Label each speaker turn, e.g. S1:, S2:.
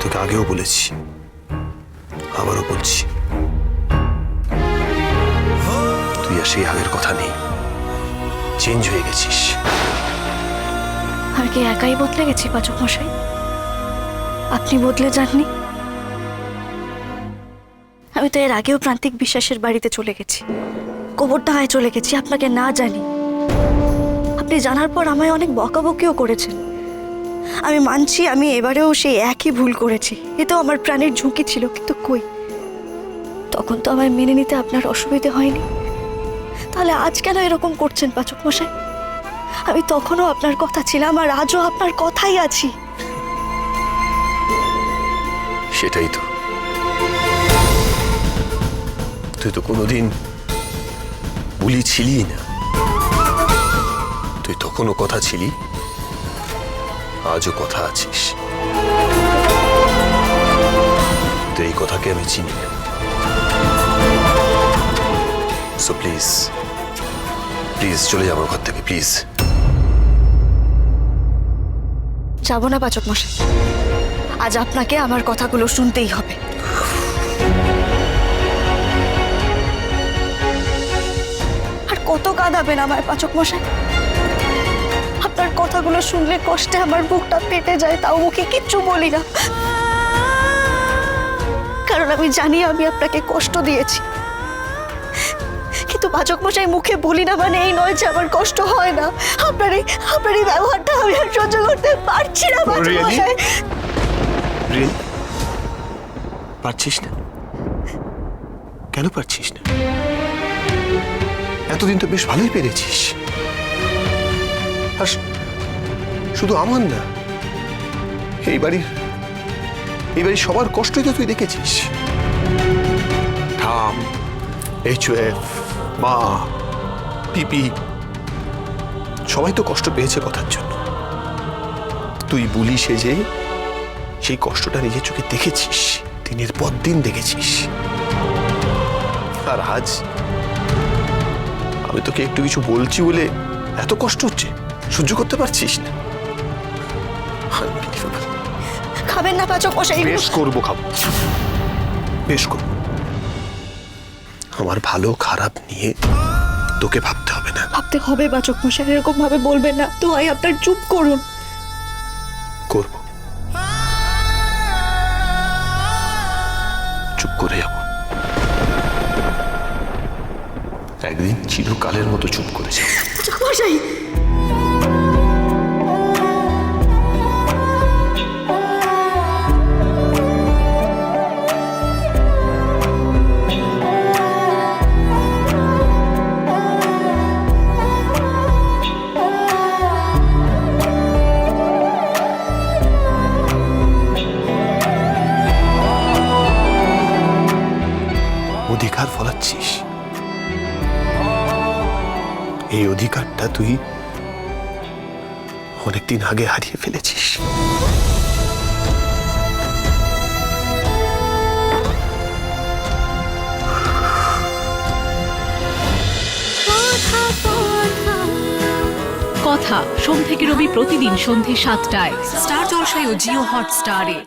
S1: তোকে আগেও বলেছি, আবারও বলছি, তুই আর সেই আগের কথা নেই, চেঞ্জ হয়ে গেছিস।
S2: আর কি একাই বদলে গেছি, পাচক মশাই? আপনি বদলে যাননি? আমি তো এর আগেও প্রান্তিক বিশ্বাসের বাড়িতে চলে গেছি গোবরডাঙায় চলে গেছি, আপনাকে না জানি। আপনি জানার পর আমায় অনেক বকাবকিও করেছেন। আমি মানছি, আমি এবারেও সেই একই ভুল করেছি। এতেও আমার প্রাণের ঝুঁকি ছিল, কিন্তু কই? তখন তো আমায় মেনে নিতে আপনার অসুবিধে হয়নি। তাহলে আজ কেন এরকম করছেন পাচক মশাই আমি তখনও আপনার কথা ছিলাম, আর আজও আপনার কথাই আছি।
S1: সেটাই তো। তুই তো কোনোদিন বুলি ছিলি না। তুই তখনও কথা ছিলি আজও কথা আছিস? তো এই কথাকে আমি চিনি সো প্লিজ প্লিজ চলে যাব ঘর থেকে প্লিজ
S2: যাব না পাচক মশাই। আজ আপনাকে আমার কথাগুলো শুনতেই হবে। আর কত কাঁদাবেন আমার পাচক মশাই? আপনার কথাগুলো শুনলে কষ্টে আমার বুকটা পেটে যায় তাও মুখে কিচ্ছু বলি না। কারণ আমি জানি আমি আপনাকে কষ্ট দিয়েছি। কিন্তু পাচক মশাই মুখে বলি না মানে এই নয় যে আমার কষ্ট হয় না। আপনার এই আপনার এই ব্যবহারটা আমি আর সহ্য করতে পারছি না পাচক? মশাই
S1: রিয়েলি? পারছিস না? কেন পারছিস না? এতদিন তো বেশ ভালোই পেরেছিস। আর শুধু আমার না, এই বাড়ির এই বাড়ির সবার কষ্টই তো তুই দেখেছিস। ঠাম এইচ এফ, মা, পিপি, সবাই তো কষ্ট পেয়েছে কথার জন্য। তুই বুলি সেজে সেই কষ্টটা নিজের চোখে দেখেছিস, দিনের পর দিন দেখেছিস। আর আজ আমি তোকে একটু কিছু বলছি বলে এত কষ্ট হচ্ছে। সহ্য করতে পারছিস না।
S2: খাবেন না পাচক মশাই।
S1: বেশ করব খাব। বেশ করব। আমার ভালো খারাপ নিয়ে তোকে ভাবতে হবে না।
S2: ভাবতে হবে মশাই এরকম ভাবে বলবেন না। তো আই আপনার চুপ করুন।
S1: করব। চুপ করে যাব। একদিন চিরকালের মতো চুপ করে যাব।
S2: মশাই
S1: অধিকার ফলাচ্ছিস। এই অধিকারটা তুই অনেকদিন আগে হারিয়ে ফেলেছিস।
S3: কথা, সোম থেকে রবি প্রতিদিন সন্ধে সাতটায়। স্টার জলসায় ও জিও হটস্টারে।